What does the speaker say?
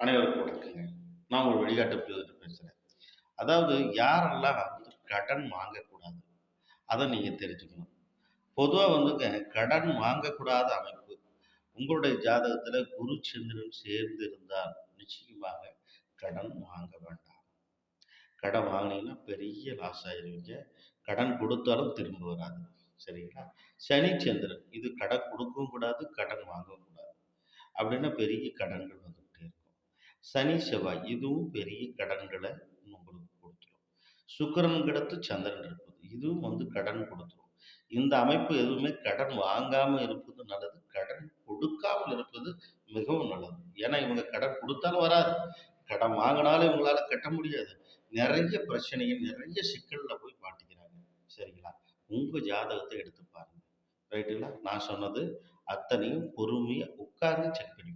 அனைவருக்கும் வணக்கங்க. நான் ஒரு வெளிநாட்டு ஜோதிடர் பேசுகிறேன் அதாவது யாரெல்லாம் வந்து கடன் வாங்கக்கூடாது, அதை நீங்கள் தெரிஞ்சுக்கணும். பொதுவாக வந்துங்க கடன் வாங்கக்கூடாத அமைப்பு, உங்களுடைய ஜாதகத்தில் குரு, சந்திரன் சேர்ந்து இருந்தால் நிச்சயமாக கடன் வாங்க வேண்டாம். கடன் வாங்கினீங்கன்னா பெரிய லாஸ் ஆயிருவீங்க. கடன் கொடுத்தாலும் திரும்ப வராது. சரிங்களா? சனி, சந்திரன் இது கடன் கொடுக்கவும் கூடாது, கடன் வாங்கவும் கூடாது. அப்படின்னா பெரிய கடன்கள் வந்து சனி, செவ்வாய் இதுவும் பெரிய கடன்களை உங்களுக்கு குடுத்துரும். சுக்கிரனுக்கு சந்திரன் இருப்பது. இதுவும் வந்து கடன் கொடுத்துரும் இந்த அமைப்பு எதுவுமே கடன் வாங்காம இருப்பது நல்லது. கடன் கொடுக்காமல் இருப்பது மிகவும் நல்லது. ஏன்னா இவங்க கடன் கொடுத்தாலும் வராது. கடன் வாங்கினாலும் இவங்களால கட்ட முடியாது. நிறைய பிரச்சனைகள், நிறைய சிக்கல்ல போய் மாட்டிக்கிறாங்க. சரிங்களா? உங்க ஜாதகத்தை எடுத்து பாருங்க. ரைட்டுங்களா? நான் சொன்னது அத்தனையும் பொறுமையா உட்கார்ந்து செக் பண்ணி